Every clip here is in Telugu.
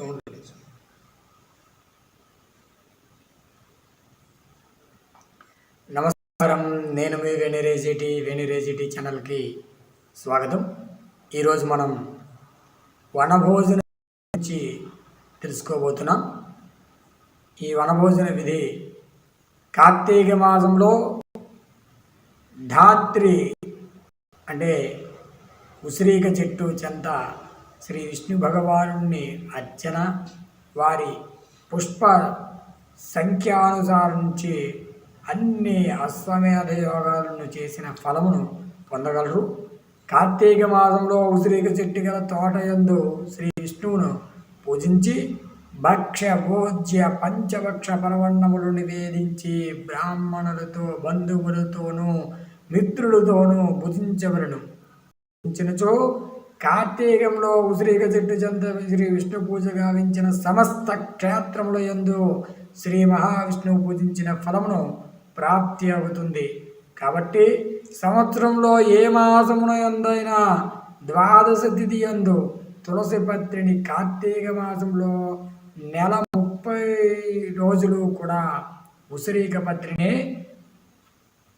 సౌండ్ రిలీజ్ నమస్కారం నేను మీ వెనిరేజిటీ వెనిరేజిటీ ఛానల్కి స్వాగతం. ఈరోజు మనం వనభోజనం గురించి తెలుసుకోబోతున్నాం. ఈ వనభోజన విధి కార్తీక మాసంలో ధాత్రి అంటే ఉసిరిక చెట్టు చెంత శ్రీ విష్ణు భగవానుని అర్చన వారి పుష్ప సంఖ్యానుసారించి అన్ని అశ్వమేధ యోగాలను చేసిన ఫలమును పొందగలరు. కార్తీక మాసంలో ఉసిరిక చెట్టు గల తోట యందు శ్రీ విష్ణువును పూజించి భక్ష్య భోజ్య పంచభక్ష పరవన్నములు నివేదించి బ్రాహ్మణులతో బంధువులతోనూ మిత్రులతోనూ భుజించవలను. ఉంచినచో కార్తీకంలో ఉసిరిక చెట్టు చెంత శ్రీ విష్ణు పూజ గావించిన సమస్త క్షేత్రముల యందు శ్రీ మహావిష్ణువు పూజించిన ఫలమును ప్రాప్తి అవుతుంది. కాబట్టి సంవత్సరంలో ఏ మాసమున ఎందైనా ద్వాదశ తిథి యందు తులసి పత్రిని కార్తీక మాసంలో నెల ముప్పై రోజులు కూడా ఉసిరిక పత్రిని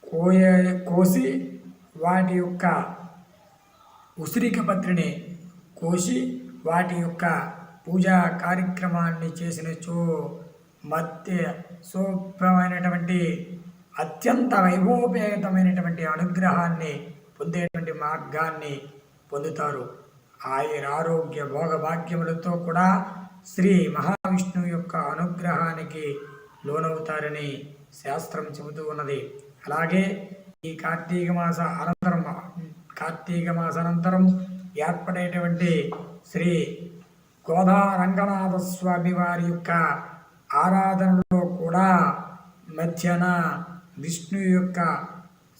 కోయ కోసి వాటి యొక్క ఉసిరికపత్రిని కోసి వాటి యొక్క పూజా కార్యక్రమాన్ని చేసినచో మధ్య శుభ్రమైనటువంటి అత్యంత వైభవోపేతమైనటువంటి అనుగ్రహాన్ని పొందేటువంటి మార్గాన్ని పొందుతారు. ఆయన ఆరోగ్య భోగభాగ్యములతో కూడా శ్రీ మహావిష్ణువు యొక్క అనుగ్రహానికి లోనవుతారని శాస్త్రం చెబుతూ ఉన్నది. అలాగే ఈ కార్తీక మాస అనంతరం కార్తీక మాసానంతరం ఏర్పడేటువంటి శ్రీ గోదా రంగనాథ స్వామి వారి యొక్క ఆరాధనలో కూడా మధ్యన విష్ణు యొక్క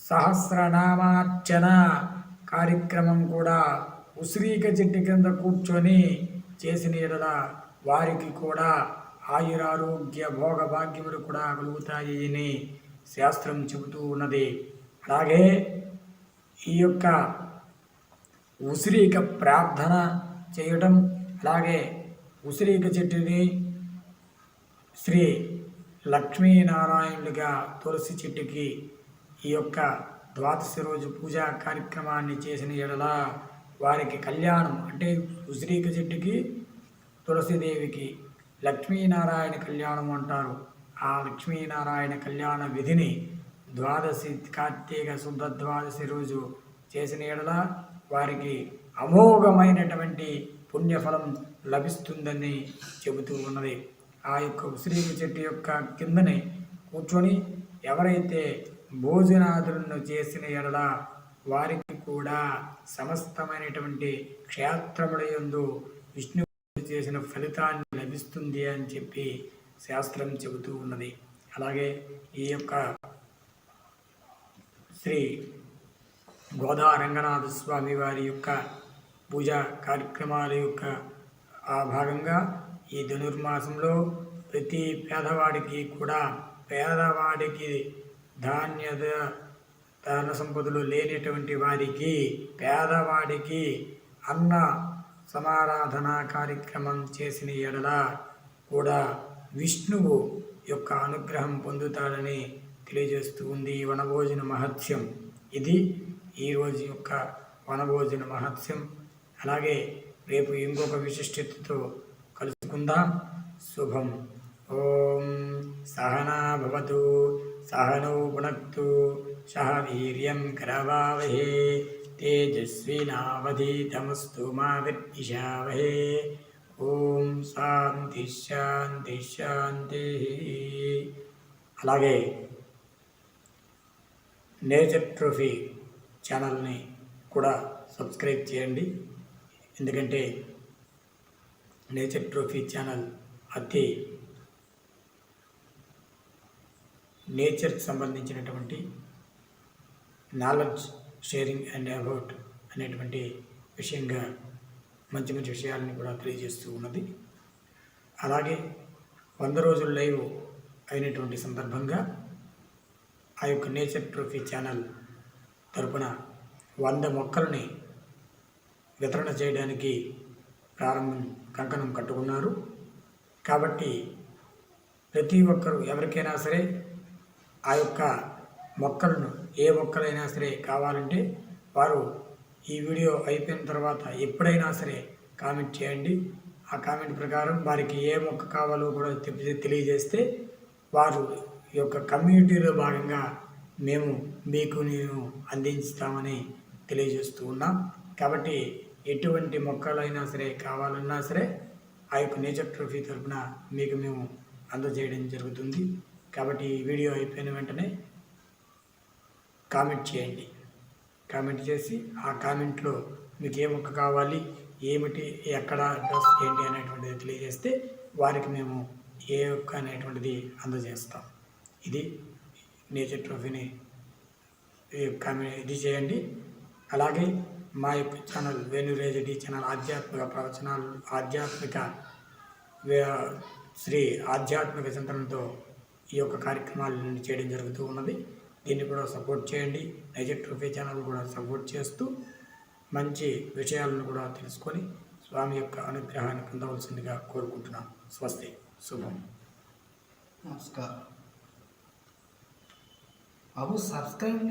సహస్రనామార్చన కార్యక్రమం కూడా ఉసిరీక చెట్టు కింద కూర్చొని చేసిన ఎడల వారికి కూడా ఆయురారోగ్య భోగ భాగ్యములు కూడా కలుగుతాయి అని శాస్త్రం చెబుతూ ఉన్నది. అలాగే ఈ యొక్క ఉసిరిక ప్రార్థన చేయటం అలాగే ఉసిరిక చెట్టుని శ్రీ లక్ష్మీనారాయణుడిగా తులసి చెట్టుకి ఈ యొక్క ద్వాదశి రోజు పూజా కార్యక్రమాన్ని చేసిన ఎడల వారికి కళ్యాణం అంటే ఉసిరిక చెట్టుకి తులసిదేవికి లక్ష్మీనారాయణ కళ్యాణం అంటారు. ఆ లక్ష్మీనారాయణ కళ్యాణ విధిని ద్వాదశి కార్తీక శుద్ధ ద్వాదశి రోజు చేసిన ఎడల వారికి అమోఘమైనటువంటి పుణ్యఫలం లభిస్తుందని చెబుతూ ఉన్నది. ఆ యొక్క ఉసిరిక చెట్టు యొక్క కిందనే కూర్చొని ఎవరైతే భోజనాదులను చేసిన ఎడల వారికి కూడా సమస్తమైనటువంటి క్షేత్రముల యందు విష్ణు చేసిన ఫలితాన్ని లభిస్తుంది అని చెప్పి శాస్త్రం చెబుతూ ఉన్నది. అలాగే ఈ యొక్క శ్రీ గోదా రంగనాథ స్వామి వారి యొక్క పూజా కార్యక్రమాల యొక్క ఆ భాగంగా ఈ ధనుర్మాసంలో ప్రతి పేదవాడికి కూడా పేదవాడికి ధాన్య ధన సంపదలు లేనటువంటి వారికి పేదవాడికి అన్న సమారాధన కార్యక్రమం చేసిన ఎడల కూడా విష్ణువు యొక్క అనుగ్రహం పొందుతాడని తెలియజేస్తూ ఉంది ఈ వనభోజన మహత్యం. ఇది ఈరోజు యొక్క వనభోజన మహత్యం. అలాగే రేపు ఇంకొక విశిష్టతతో కలుసుకుందాం. శుభం. ఓం సహనా భవతు సహనౌ పునక్తు సహ వీర్యం కరవావహే తేజస్వినావధీతమస్తు మా విద్విషావహే. ఓం శాంతి శాంతి శాంతి. అలాగే నేచర్ ట్రోఫీ ఛానల్ని కూడా సబ్స్క్రైబ్ చేయండి. ఎందుకంటే నేచర్ ట్రోఫీ ఛానల్ అతి నేచర్కి సంబంధించినటువంటి నాలెడ్జ్ షేరింగ్ అండ్ అబౌట్ అనేటువంటి విషయంగా మంచి మంచి విషయాలని కూడా తెలియజేస్తూ ఉన్నది. అలాగే వంద రోజుల లైవ్ అయినటువంటి సందర్భంగా ఆ యొక్క నేచర్ ట్రోఫీ ఛానల్ తరపున వంద మొక్కల్ని వితరణ చేయడానికి ప్రారంభం కంకణం కట్టుకున్నారు. కాబట్టి ప్రతి ఒక్కరు ఎవరికైనా సరే ఆ యొక్క మొక్కలను ఏ మొక్కలైనా సరే కావాలంటే వారు ఈ వీడియో అయిపోయిన తర్వాత ఎప్పుడైనా సరే కామెంట్ చేయండి. ఆ కామెంట్ ప్రకారం వారికి ఏ మొక్క కావాలో కూడా తెప్పి- తెలియజేస్తే వారు ఈ యొక్క కమ్యూనిటీలో భాగంగా మేము మీకు నేను అందించుతామని తెలియజేస్తూ ఉన్నాం. కాబట్టి ఎటువంటి మొక్కలైనా సరే కావాలన్నా సరే ఆ యొక్క నేచర్ ట్రోఫీ తరఫున మీకు మేము అందజేయడం జరుగుతుంది. కాబట్టి ఈ వీడియో అయిపోయిన వెంటనే కామెంట్ చేయండి. కామెంట్ చేసి ఆ కామెంట్లో మీకు ఏ మొక్క కావాలి ఏమిటి ఎక్కడ అడ్రస్ ఏంటి అనేటువంటిది తెలియజేస్తే వారికి మేము ఏ యొక్క అనేటువంటిది అందజేస్తాం. ఇది నేచర్ ట్రోఫీని ఇది చేయండి. అలాగే మా యొక్క ఛానల్ వేణురేజడి ఛానల్ ఆధ్యాత్మిక ప్రవచనాలు ఆధ్యాత్మిక శ్రీ ఆధ్యాత్మిక చింతనంతో ఈ యొక్క కార్యక్రమాలను చేయడం జరుగుతూ ఉన్నది. దీన్ని కూడా సపోర్ట్ చేయండి. నైజర్ ట్రోఫీ ఛానల్ కూడా సపోర్ట్ చేస్తూ మంచి విషయాలను కూడా తెలుసుకొని స్వామి యొక్క అనుగ్రహాన్ని పొందవలసిందిగా కోరుకుంటున్నాం స్వస్తి. శుభం. నమస్కారం. അപ്പോൾ സബ്സ്ക്രൈബ്